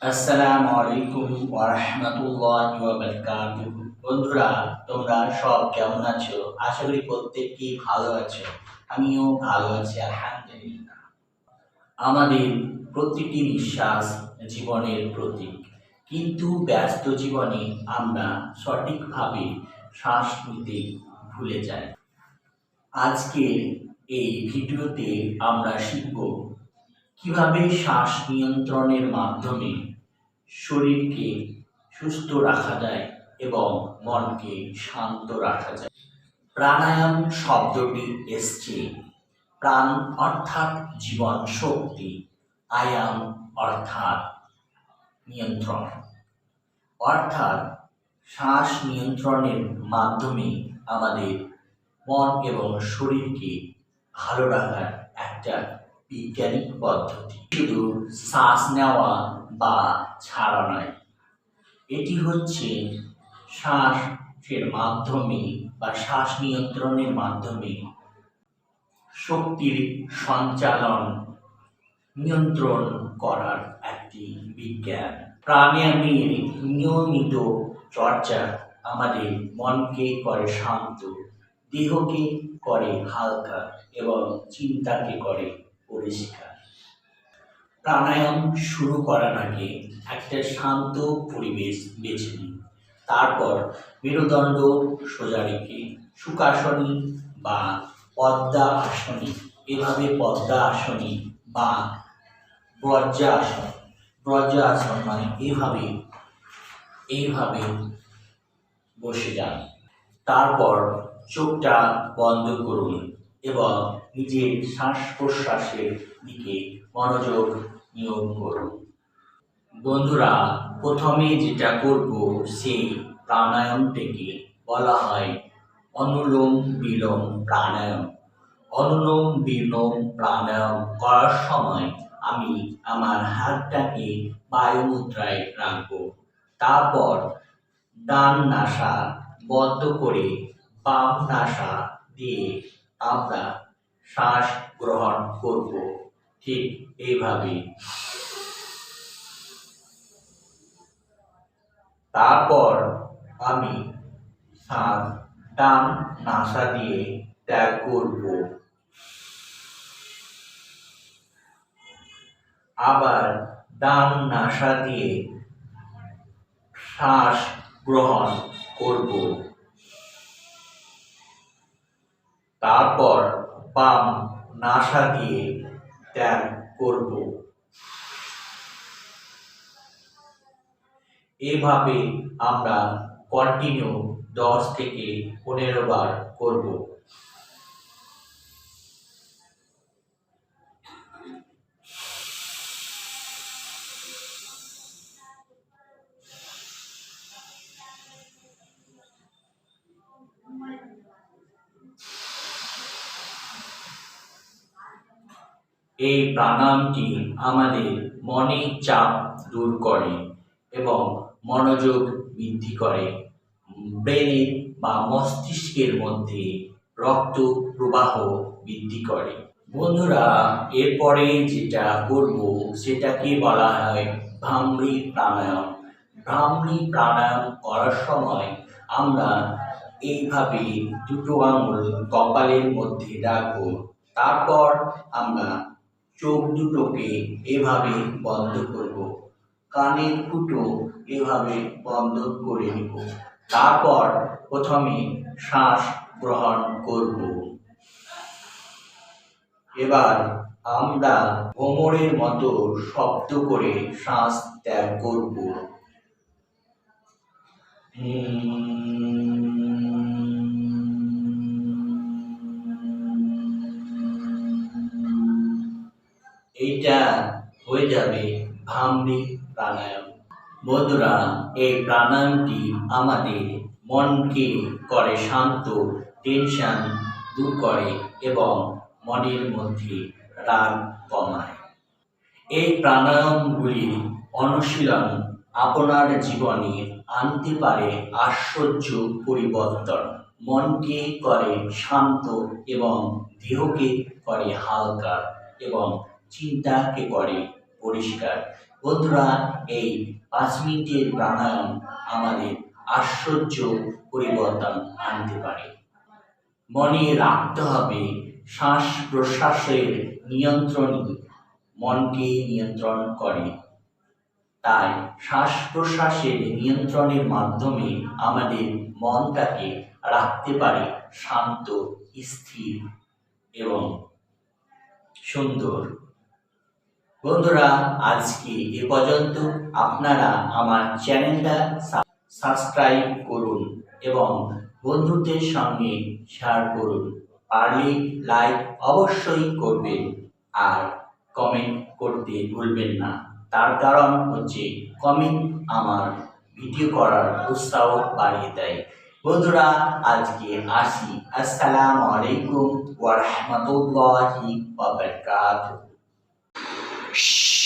আসসালামু বন্ধুরা, তোমরা সব কেমন আছো? আশা করি ভালো আছো। আমিও ভালো আছি, আলহামদুলিল্লাহ। আমাদের প্রতিটি নিঃশ্বাস জীবনের প্রতীক। কিন্তু ব্যস্ত জীবনে আমরা সঠিকভাবে শ্বাস নিতে ভুলে যাই। আজকের এই ভিডিওতে আমরা শিখব কীভাবে শ্বাস নিয়ন্ত্রণের মাধ্যমে শরীরকে সুস্থ রাখা যায় এবং মনকে শান্ত রাখা যায়। প্রাণায়াম শব্দটি এসছে। প্রাণ অর্থাৎ জীবন শক্তি, আয়াম অর্থাৎ নিয়ন্ত্রণ। অর্থাৎ শ্বাস নিয়ন্ত্রণের মাধ্যমে আমাদের মন এবং শরীরকে ভালো রাখার একটা বিজ্ঞানিক পদ্ধতি। শুধু শ্বাস নেওয়া বা ছাড়া নয়, এটি হচ্ছে শ্বাসের মাধ্যমে বা শ্বাস নিয়ন্ত্রণের মাধ্যমে শক্তির সঞ্চালন, নিয়ন্ত্রণ করার একটি বিজ্ঞান। প্রাণায়ামের নিয়মিত চর্চা আমাদের মনকে করে শান্ত দেহকে করে হালকা এবং চিন্তাকে করে পরিষ্কার। প্রাণায়াম শুরু করার আগে একটা শান্ত পরিবেশ বেছে নিন। তারপর মেরুদণ্ড সোজা রেখে সুখাসনী বা পদ্মা আসনী এভাবে পদ্মা আসনী বা ব্রজ্জাসন ব্রজ্জাসন মানে এভাবে এইভাবে বসে যান। তারপর চোখটা বন্ধ করুন এবং নিজের শ্বাস প্রশ্বাসের দিকে মনোযোগ নিয়োগ করুন। বন্ধুরা, প্রথমে যেটা করব, সেই প্রাণায়ামটিকে বলা হয় অনুলোম বিলোম প্রাণায়াম। অনুলোম বিলোম প্রাণায়াম করার সময় আমি আমার হাতটাকে বায়ুমুদ্রায় রাখব। তারপর ডান নাসা বন্ধ করে বাম নাসা দিয়ে আমরা শ্বাস গ্রহণ করব। ঠিক এইভাবে তারপর আমি শ্বাস ডান নাসা দিয়ে ত্যাগ করব। আবার ডান নাসা দিয়ে শ্বাস গ্রহণ করব। তারপর বাম নাসা দিয়ে ত্যাগ করব। এভাবে আমরা কন্টিনিউ দশ থেকে পনেরো বার করব। এই প্রাণায়ামটি আমাদের মনের চাপ দূর করে এবং মনোযোগ বৃদ্ধি করে। ব্রেনের বা মস্তিষ্কের মধ্যে রক্ত প্রবাহ বৃদ্ধি করে। বন্ধুরা, এরপরে যেটা করব, সেটাকে বলা হয় ভ্রামরি প্রাণায়াম। ভ্রামরি প্রাণায়াম করার সময় আমরা এইভাবে দুটো আঙুল কপালের মধ্যে রাখব। তারপর আমরা চোখ দুটোকে এভাবে বন্ধ করব, কানের ফুটো এভাবে বন্ধ করে নিব। তারপর প্রথমে শ্বাস গ্রহণ করব। এবার আমরা ভ্রমরের মতো শব্দ করে শ্বাস ত্যাগ করব। এইটা হয়ে যাবে ভামরি প্রাণায়াম। বন্ধুরা, এই প্রাণায়ামটি আমাদের মনকে করে শান্ত, টেনশন দূর করে এবং মনের মধ্যে রাগ কমায়। এই প্রাণায়ামগুলির অনুশীলন আপনার জীবনে আনতে পারে আশ্চর্য পরিবর্তন। মনকে করে শান্ত এবং দেহকে করে হালকা এবং চিন্তাকে করে, পরিষ্কার। বন্ধুরা, এই পাঁচ মিনিটের প্রাণায়াম আমাদের আশ্চর্য পরিবর্তন আনতে পারে। মনে রাখতে হবে, শ্বাস প্রশ্বাসের নিয়ন্ত্রণই মনকে নিয়ন্ত্রণ করে। তাই শ্বাস প্রশ্বাসের নিয়ন্ত্রণের মাধ্যমে আমাদের মনটাকে রাখতে পারে শান্ত, স্থির এবং সুন্দর। বন্ধুরা, আজকে এ পর্যন্ত আপনারা আমার চ্যানেলটা সাবস্ক্রাইব করুন এবং বন্ধুদের সঙ্গে শেয়ার করুন। পারলে লাইক অবশ্যই করবেন আর কমেন্ট করতে ভুলবেন না। তার কারণ হচ্ছে কমেন্ট আমার ভিডিও করার উৎসাহ বাড়িয়ে দেয়। বন্ধুরা, আজকে আসি। আসসালামু আলাইকুম ওয়া ওয়া বারাকাতুহু